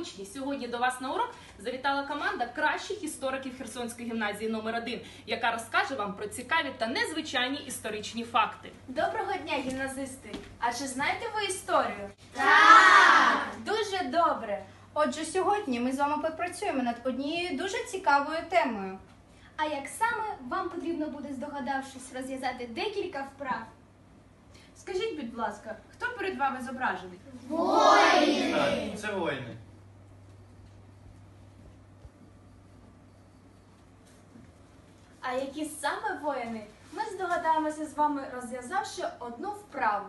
учні! Сьогодні до вас на урок завітала команда кращих істориків Херсонської гімназії номер 1 яка розкаже вам про цікаві та незвичайні історичні факти. Доброго дня, гімназисти! А чи знаєте ви історію? Так! Дуже добре! Отже, сьогодні ми з вами попрацюємо над однією дуже цікавою темою. А як саме вам потрібно буде, здогадавшись, розв'язати декілька вправ? Скажіть, будь ласка, хто перед вами зображений? Так, це воїни. А які саме воїни? Ми здогадаємося з вами, розв'язавши одну вправу.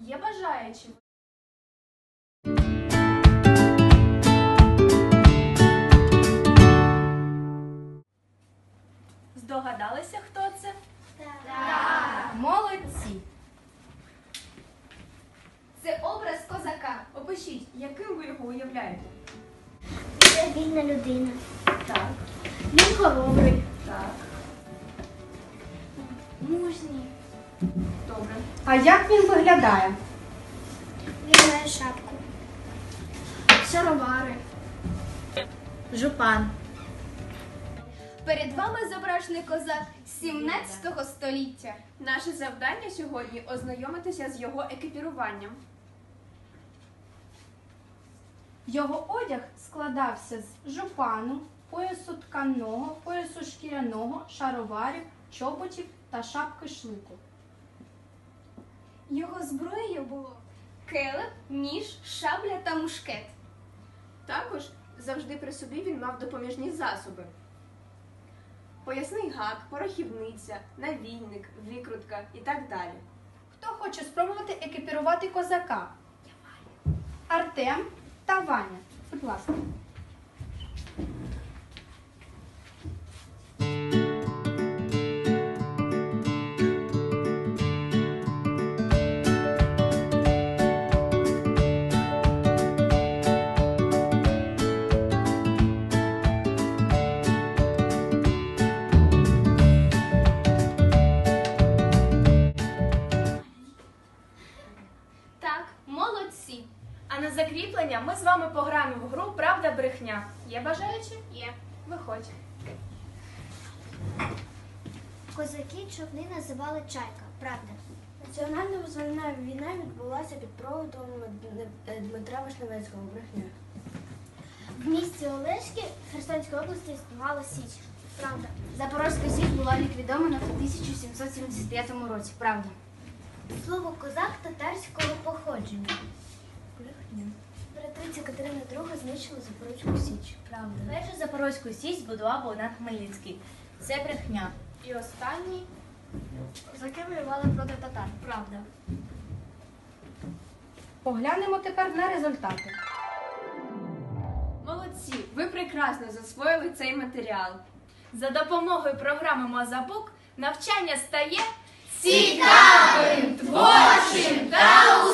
Є бажаючі? Здогадалися, хто це? Молодці! Це образ козака. Опишіть, яким ви його уявляєте? Це вільна людина. Так, хоробрий, так, мужній. добре. А як він виглядає? Він має шапку. Шаровари. Жупан. Перед вами зображений козак 17 століття. Наше завдання сьогодні ознайомитися з його екіпіруванням. Його одяг складався з жупану, поясу тканого, поясу шкіряного, шароварів, чоботів та шапки шлику. Його зброєю було келеп, ніж, шабля та мушкет. Також завжди при собі він мав допоміжні засоби. Поясний гак, порохівниця, навільник, викрутка і так далі. Хто хоче спробувати екіпірувати козака? Артем та Ваня. Будь ласка. Закріплення ми з вами пограємо в гру Правда брехня. Є бажаючі? Є. Виходь. Козаки човни називали чайка, правда. Національна визвольна війна відбулася під проводом Дмитра Вишневецького брехня. В місті Олешки Херсонської області існувала Січ. Правда. Запорозька Січ була ліквідована в 1775 році. Правда. Слово козак татарського походження. Брехня. Імператриця Катерина II знищила Запорозьку Січ. Правда. Першу Запорозьку сість збудував Богдан Хмельницький. Це брехня. І останній. Козаки воювали проти татар. Правда. Поглянемо тепер на результати. Молодці! Ви прекрасно засвоїли цей матеріал. За допомогою програми Мозабук навчання стає цікавим, творчим та